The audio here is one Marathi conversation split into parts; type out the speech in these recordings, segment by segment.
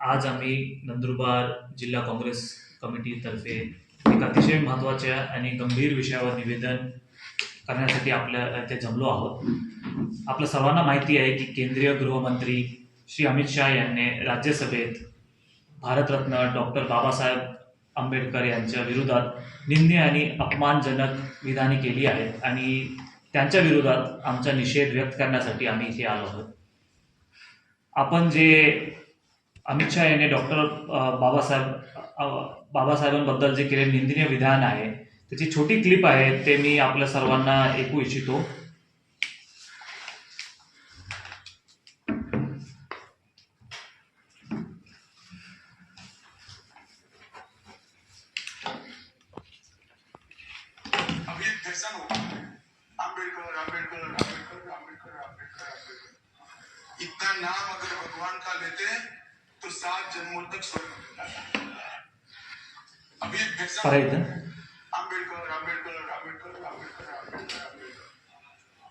आज आम्ही नंदुरबार जिल्हा काँग्रेस कमिटीतर्फे एक अतिशय महत्त्वाच्या आणि गंभीर विषयावर निवेदन करण्यासाठी आपल्या ते जमलो आहोत. आपल्या सर्वांना माहिती आहे की केंद्रीय गृहमंत्री श्री अमित शाह यांनी राज्यसभेत भारतरत्न डॉक्टर बाबासाहेब आंबेडकर यांच्या विरोधात निंदे आणि अपमानजनक विधाने केली आहेत आणि त्यांच्या विरोधात आमचा निषेध व्यक्त करण्यासाठी आम्ही इथे आलो आहोत. आपण जे अमित शहा यांनी डॉक्टर बाबासाहेब बाबासाहेबांबद्दल जे केलेले निंदनीय विधान आहे त्याची छोटी क्लिप आहे ते मी आपल्या सर्वांना ऐकू इच्छितो. ऐसा हो। अंबेडकर अंबेडकर अंबेडकर अंबेडकर अंबेडकर अंबेडकर इतना नाम अगर भगवान का लेते तो सात जन्मों तक स्वर्ग अभी अंबेडकर अंबेडकर अंबेडकर अंबेडकर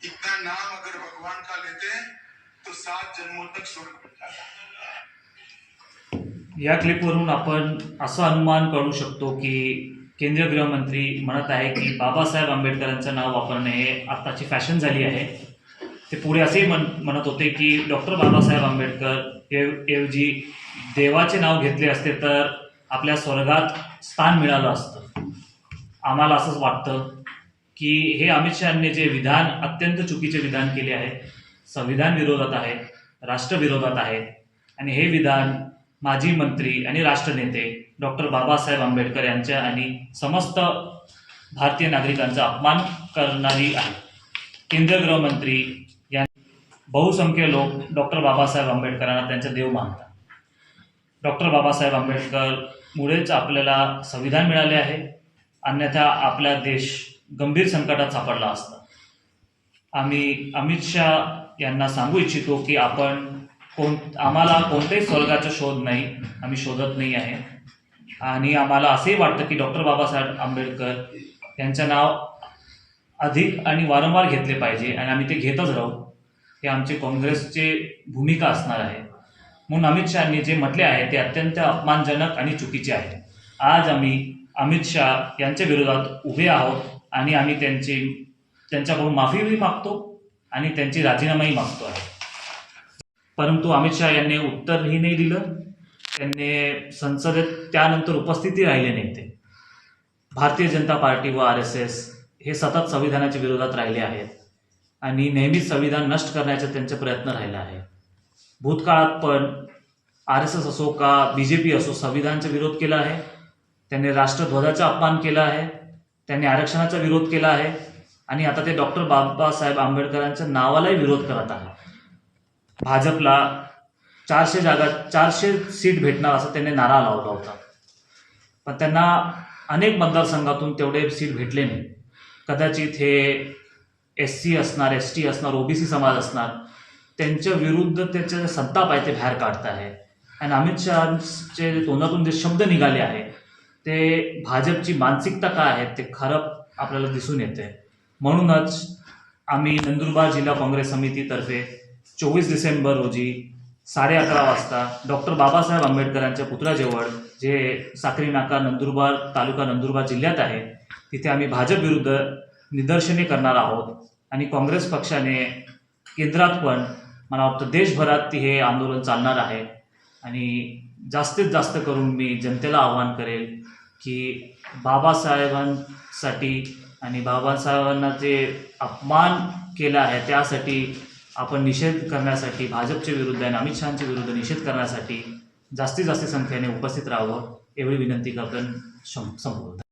इतना नाम अगर भगवान का लेते तो सात जन्मों तक स्वर्ग या क्लिपवरून आपण असं अनुमान करू शकतो की केंद्रीय गृहमंत्री म्हणत आहे की बाबासाहेब आंबेडकरांचं नाव वापरणे हे आत्ताची फॅशन झाली आहे. ते पुढे असेही म्हण म्हणत होते की डॉक्टर बाबासाहेब आंबेडकर एव ऐवजी देवाचे नाव घेतले असते तर आपल्या स्वर्गात स्थान मिळालं असतं. आम्हाला असंच वाटतं की हे अमित शहाने जे विधान अत्यंत चुकीचे विधान केले आहे संविधान विरोधात आहे राष्ट्रविरोधात आहे आणि हे विधान माजी मंत्री आणि राष्ट्रनेते डॉक्टर बाबासाहेब आंबेडकर यांच्या आणि समस्त भारतीय नागरिकांचा अपमान करणारी आहे. केंद्रीय गृहमंत्री या बहुसंख्य लोक डॉक्टर बाबासाहेब आंबेडकरांना त्यांचा देव मानतात. डॉक्टर बाबासाहेब आंबेडकरमुळेच आपल्याला संविधान मिळाले आहे. अन्यथा आपला देश गंभीर संकटात सापडला असता. आम्ही अमित शहा यांना सांगू इच्छितो की आपण कोण आम्हाला कोणत्याही स्वर्गाचा शोध नाही. आम्ही शोधत नाही आहे. आणि आम्हाला असंही वाटतं की डॉक्टर बाबासाहेब आंबेडकर यांचं नाव अधिक आणि वारंवार घेतले पाहिजे आणि आम्ही ते घेतच राहू. हे आमचे काँग्रेसचे भूमिका असणार आहे. म्हणून अमित शहानी जे म्हटले आहे ते अत्यंत अपमानजनक आणि चुकीचे आहे. आज आम्ही अमित शहा यांच्या विरोधात उभे आहोत आणि आम्ही त्यांची त्यांच्याकडून माफीही मागतो आणि त्यांची राजीनामाही मागतो आहे. परंतु अमित शहा यांनी उत्तरही नाही दिलं. त्यांनी संसदेत त्यानंतर उपस्थिती राहिले नाही ते भारतीय जनता पार्टी व आर एस एस हे सतत संविधानाच्या विरोधात राहिले आहेत आणि नेहमीच संविधान नष्ट करण्याचा त्यांचे प्रयत्न राहिले आहे भूतकाळात पण आर एस एस असो का बी जे पी असो संविधानाचा विरोध केला आहे. त्यांनी राष्ट्रध्वजाचा अपमान केला आहे. त्यांनी आरक्षणाचा विरोध केला आहे. आणि आता ते डॉक्टर बाबासाहेब आंबेडकरांच्या नावालाही विरोध करत आहे भाजपला चारशे जागा चारशे सीट भेटणार असं त्यांनी नारा लावला होता. पण त्यांना अनेक मतदारसंघातून तेवढे सीट भेटले नाही. कदाचित हे एस सी असणार एस टी असणार ओबीसी समाज असणार त्यांच्या विरुद्ध त्याचे संताप आहे ते बाहेर काढत आहे. आणि अमित शहाचे तोंडातून जे शब्द निघाले आहे ते भाजपची मानसिकता काय आहे ते खरं आपल्याला दिसून येते. म्हणूनच आम्ही नंदुरबार जिल्हा काँग्रेस समितीतर्फे चोवीस डिसेंबर रोजी साडे अकरा वाजता डॉक्टर बाबासाहेब आंबेडकरांच्या पुतळ्याजवळ जे साक्री नाका नंदुरबार तालुका नंदुरबार जिल्ह्यात आहे तिथे आम्ही भाजप विरुद्ध निदर्शने करणार आहोत आणि काँग्रेस पक्षाने केंद्रात पण मला वाटतं देशभरात हे आंदोलन चालणार आहे. आणि जास्तीत जास्त करून मी जनतेला आवाहन करेल की बाबासाहेबांसाठी आणि बाबासाहेबांना जे अपमान केला आहे त्यासाठी आपण निषेध करण्यासाठी भाजपच्या विरुद्ध आणि अमित शहाच्या विरुद्ध निषेध करण्यासाठी जास्तीत जास्त संख्येने उपस्थित राहावं एवढी विनंती करतो संपवतो